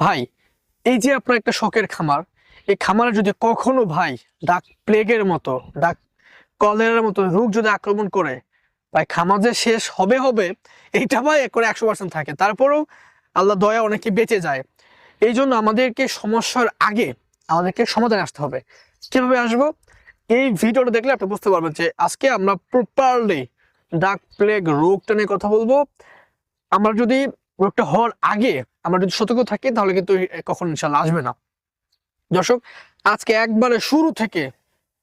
ভাই, এই যে আপনার একটা শখের খামার, এই খামারে যদি কখনো ভাই ডাক প্লেগের মতো ডাক কলেরার মতো রোগ যদি আক্রমণ করে, ভাই খামার যে শেষ হবে হবে, এইটা ভাই করে একশো পার্সেন্ট থাকে। তারপরেও আল্লাহ দয়া অনেকে বেঁচে যায়। এই জন্য আমাদেরকে সমস্যার আগে আমাদেরকে সমাধানে আসতে হবে। কীভাবে আসব? এই ভিডিওটা দেখলে আপনি বুঝতে পারবেন যে আজকে আমরা প্রপারলি ডাক প্লেগ রোগটা নিয়ে কথা বলব। আমরা যদি রোগটা হওয়ার আগে আমরা যদি সতর্ক থাকি, তাহলে কিন্তু কখন ইনশাল্লাহ আসবে না। দর্শক, আজকে একবারে শুরু থেকে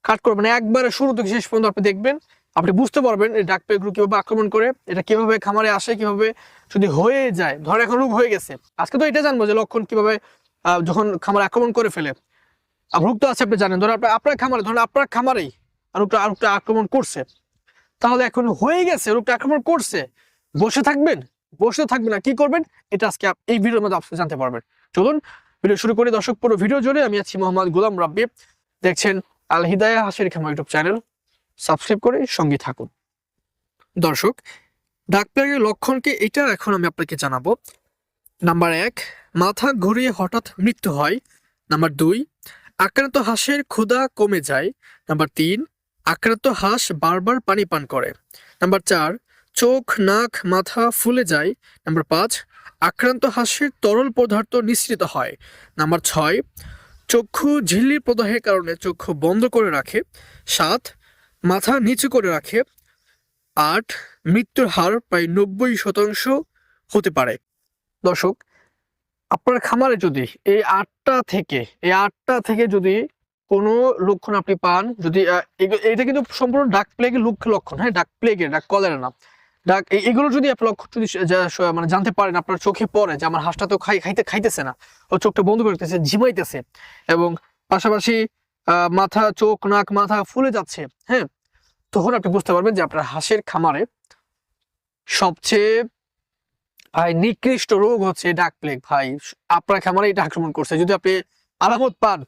কাট করবেন একবারে শুরু থেকে শেষ পর্যন্ত আপনি দেখবেন, আপনি বুঝতে পারবেন এই ডাক রোগ কীভাবে আক্রমণ করে, এটা কীভাবে খামারে আসে, কীভাবে যদি হয়ে যায়। ধর এখন রোগ হয়ে গেছে। আজকে তো এটা জানব যে লক্ষণ কীভাবে যখন খামারে আক্রমণ করে ফেলে। রোগ তো আছে, আপনি জানেন। ধরুন আপনার আপনার খামারে, ধরুন আপনার খামারেই রোগটা রোগটা আক্রমণ করছে। তাহলে এখন হয়ে গেছে, রোগটা আক্রমণ করছে। বসে থাকবেন? বসে থাকবে না কি করবেন? এটা আজকে এই ভিডিওর মধ্যে আপনি জানতে পারবেন। চলুন, ভিডিও শুরু করি। দর্শক, পুরো ভিডিও জুড়ে আমি আছি মোহাম্মদ গুলাম রাব্বি। দেখছেন আল হিদায়া হাসির খামা ইউটিউব চ্যানেল। সাবস্ক্রাইব করে সঙ্গে থাকুন। দর্শক ডাক প্লেগের লক্ষণকে এটা এখন আমি আপনাকে জানাব। নাম্বার এক, মাথা ঘুরিয়ে হঠাৎ মৃত্যু হয়। নাম্বার দুই, আক্রান্ত হাঁসের ক্ষুধা কমে যায়। নাম্বার তিন, আক্রান্ত হাঁস বারবার পানি পান করে। নাম্বার চার চোখ, নাক, মাথা ফুলে যায়। নাম্বার পাঁচ, আক্রান্ত হাঁসের তরল পদার্থ নিঃসৃত হয়। নাম্বার ছয়, চক্ষু ঝিল্লির প্রদাহের কারণে চক্ষু বন্ধ করে রাখে। সাত, মাথা নিচু করে রাখে। আট, মৃত্যুর হার প্রায় নব্বই শতাংশ হতে পারে। দর্শক, আপনার খামারে যদি এই আটটা থেকে, এই আটটা থেকে যদি কোনো লক্ষণ আপনি পান, যদি এটা কিন্তু সম্পূর্ণ ডাক প্লেগের লক্ষণ হ্যাঁ ডাক প্লেগের ডাক কলেরা না এগুলো যদি আপনি যদি মানে জানতে পারেন, আপনার চোখে পড়ে যে আমার হাঁসটা তো খাই খাইতে খাইতেছে না, ও চোখটা বন্ধ করতেছে ঝিমাইতেছে এবং পাশাপাশি মাথা, চোখ, নাক, মাথা ফুলে যাচ্ছে হ্যাঁ? তখন আপনি বুঝতে পারবেন যে আপনার হাঁসের খামারে সবচেয়ে ভাই নিকৃষ্ট রোগ হচ্ছে ডাক প্লেগ ভাই, আপনার খামারে এটা আক্রমণ করছে। যদি আপনি আলামত পান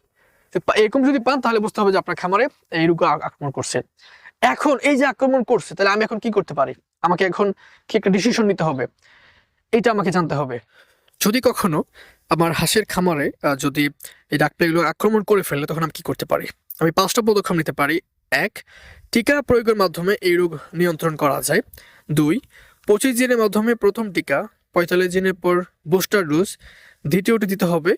এরকম যদি পান, তাহলে বুঝতে হবে যে আপনার খামারে এই রোগ আক্রমণ করছে। এখন এই যে আক্রমণ করছে, তাহলে আমি এখন কি করতে পারি? আমাকে এখন কি একটা ডিসিশন নিতে হবে? এটা আমাকে জানতে হবে। যদি কখনো আমার হাঁসের খামারে যদি এই ডাক প্লেগগুলো আক্রমণ করে ফেলে, তখন আমি কি করতে পারি? আমি পাঁচটা পদক্ষেপ নিতে পারি। এক, টিকা প্রয়োগের মাধ্যমে এই রোগ নিয়ন্ত্রণ করা যায়। দুই, পঁচিশ দিনের মাধ্যমে প্রথম টিকা, পঁয়তাল্লিশ দিনের পর বুস্টার ডোজ দ্বিতীয়টি দিতে হবে।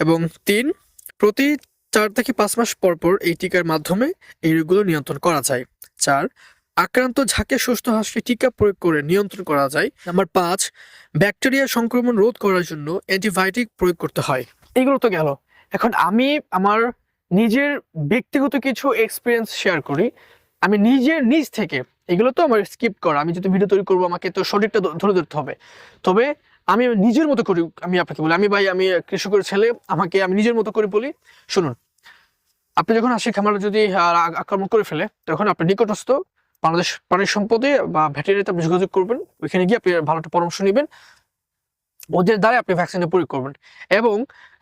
এবং তিন, প্রতি চার থেকে পাঁচ মাস পর পর এই টিকার মাধ্যমে এই রোগগুলো নিয়ন্ত্রণ করা যায়। চার আক্রান্ত ঝাঁকে সুস্থ হাঁসকে টিকা প্রয়োগ করে নিয়ন্ত্রণ করা যায়। নাম্বার পাঁচ, ব্যাকটেরিয়া সংক্রমণ রোধ করার জন্য অ্যান্টিবায়োটিক প্রয়োগ করতে হয়। এগুলো তো গেল। এখন আমি আমার নিজের ব্যক্তিগত কিছু এক্সপিরিয়েন্স শেয়ার করি। আমি নিজের নিজ থেকে, এগুলো তো আমার স্কিপ করা। আমি যদি ভিডিও তৈরি করব, আমাকে তো সঠিকটা ধরে ধরতে হবে। তবে আমি নিজের মতো করি, আমি আপনাকে বলি। আমি ভাই, আমি কৃষকের ছেলে, আমাকে আমি নিজের মতো করে বলি। শুনুন, আপনি যখন হাসি খামারে যদি আক্রমণ করে ফেলে, তখন আপনি নিকটস্থ বাংলাদেশ প্রাণী সম্পদে বা ভেটেরিতে আপনি যোগাযোগ করবেন। ওইখানে গিয়ে আপনি ভালো একটা পরামর্শ নেবেন। ওদের দ্বারা আপনি ভ্যাকসিনটা প্রয়োগ করবেন। এবং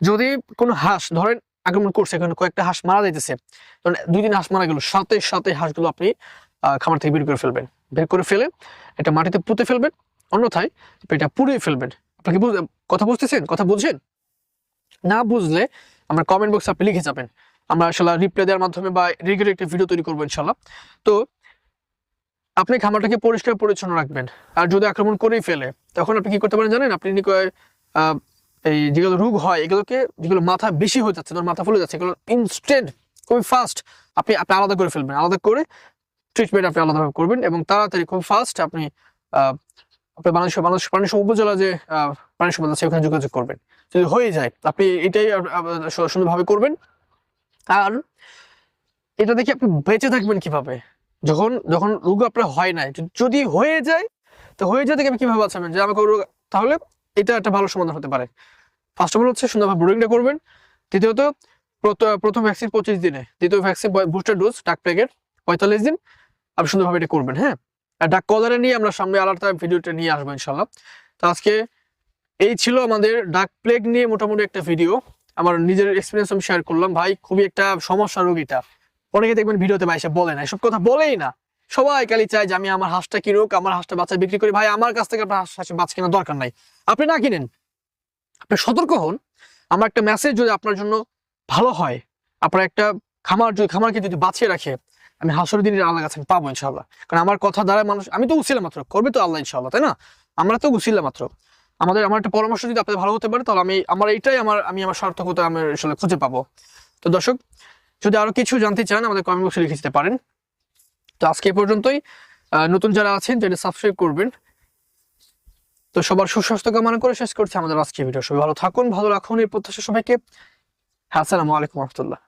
যদি কোনো হাঁস, ধরেন আক্রমণ করছে, এখানে কয়েকটা হাঁস মারা যাইতেছে, ধরেন দুই দিন হাঁস মারা গেল, সাথে সাথে হাঁসগুলো আপনি খামার থেকে বের করে ফেলবেন। বের করে ফেলে এটা মাটিতে পুঁতে ফেলবেন, অন্যথায় এটা পুড়িয়ে ফেলবেন। আপনাকে কথা বুঝতেছেন? কথা বুঝছেন? না বুঝলে আমরা কমেন্ট বক্সে আপনি লিখে যাবেন। আমরা আসলে রিপ্লাই দেওয়ার মাধ্যমে বা রেগুলার একটা ভিডিও তৈরি করব ইনশাল্লাহ। তো আপনি খামারটাকে পরিষ্কার পরিচ্ছন্ন রাখবেন আর যদি আক্রমণ করেই ফেলে তখন আপনি কি করতে পারেন জানেন? আপনি এই যেগুলো রোগ হয় এগুলোকে যেগুলো মাথা বেশি হয়ে যাচ্ছে ধর মাথা ফুলে যাচ্ছে এগুলো ইনস্ট্যান্ট খুবই ফাস্ট আপনি আপনি আলাদা করে ফেলবেন আলাদা করে ট্রিটমেন্ট আপনি আলাদাভাবে করবেন এবং তাড়াতাড়ি খুব ফাস্ট আপনি আহ, আপনার বাংলাদেশ বাংলাদেশ প্রাণী উপজেলা যে প্রাণী সম্পদ আছে ওখানে যোগাযোগ করবেন। যদি হয়ে যায় আপনি এটাই সুন্দরভাবে করবেন। আর এটা দেখে আপনি বেঁচে থাকবেন কীভাবে? যখন যখন রোগ আপনার হয় নাই, যদি হয়ে যায়, তো হয়ে যায় থেকে আপনি কীভাবে বাঁচাবেন? যে আমাকে রোগ, তাহলে এটা একটা ভালো সমাধান হতে পারে। ফার্স্ট অফ অল হচ্ছে সুন্দরভাবে ব্রোডিংটা করবেন। দ্বিতীয়ত প্রথম ভ্যাকসিন পঁচিশ দিনে। দ্বিতীয় ভ্যাকসিন বুস্টার ডোজ ডাক প্যাকেট পঁয়তাল্লিশ দিন। আপনি সুন্দরভাবে এটা করবেন হ্যাঁ? আর ডাক কলারে নিয়ে আমরা সামনে আলাদা ভিডিওটা নিয়ে আসব ইনশাল্লাহ তো আজকে এই ছিল আমাদের ডাক প্লেগ নিয়ে মোটামুটি একটা ভিডিও আমার নিজের এক্সপিরিয়েন্স আমি শেয়ার করলাম। ভাই, খুবই একটা সমস্যা রোগ এটা অনেকে দেখবেন ভিডিওতে ভাই বলে না, এসব কথা বলেই না। সবাই খালি চায় যে আমি আমার হাঁসটা কিনুক, আমার হাঁসটা বাচ্চা বিক্রি করি। ভাই, আমার কাছ থেকে আপনার হাঁস বাচ্চা কেনার দরকার নাই। আপনি না কিনেন, আপনি সতর্ক হন। আমার একটা মেসেজ যদি আপনার জন্য ভালো হয়, আপনার একটা খামার যদি, খামারকে যদি বাঁচিয়ে রাখে, আমি হাসর দিনের আল্লাহ কাছে আমি পাবো ইনশাল্লাহ কারণ আমার কথা দ্বারা মানুষ আমি তো উছিলাম মাত্র, করবে তো আল্লাহ ইনশাল্লাহ তাই না? আমরা তো উছিলাম মাত্র। আমাদের, আমার একটা পরামর্শ যদি আপনাদের ভালো হতে পারে, তাহলে আমি আমার এইটাই আমার আমি আমার সার্থকতা আমি আসলে খুঁজে পাবো। তো দর্শক যদি আরও কিছু জানতে চান, আমাদের কমেন্ট বক্সে লিখে দিতে পারেন। তো আজকে পর্যন্তই। নতুন যারা আছেন যেটা সাবস্ক্রাইব করবেন। তো সবার সুস্বাস্থ্য কামনা করে শেষ করছি আমাদের আজকে ভিডিও সবাই ভালো থাকুন, ভালো রাখুন এই প্রত্যাশা সবাইকে। আসসালামু আলাইকুম রহমতুল্লাহ।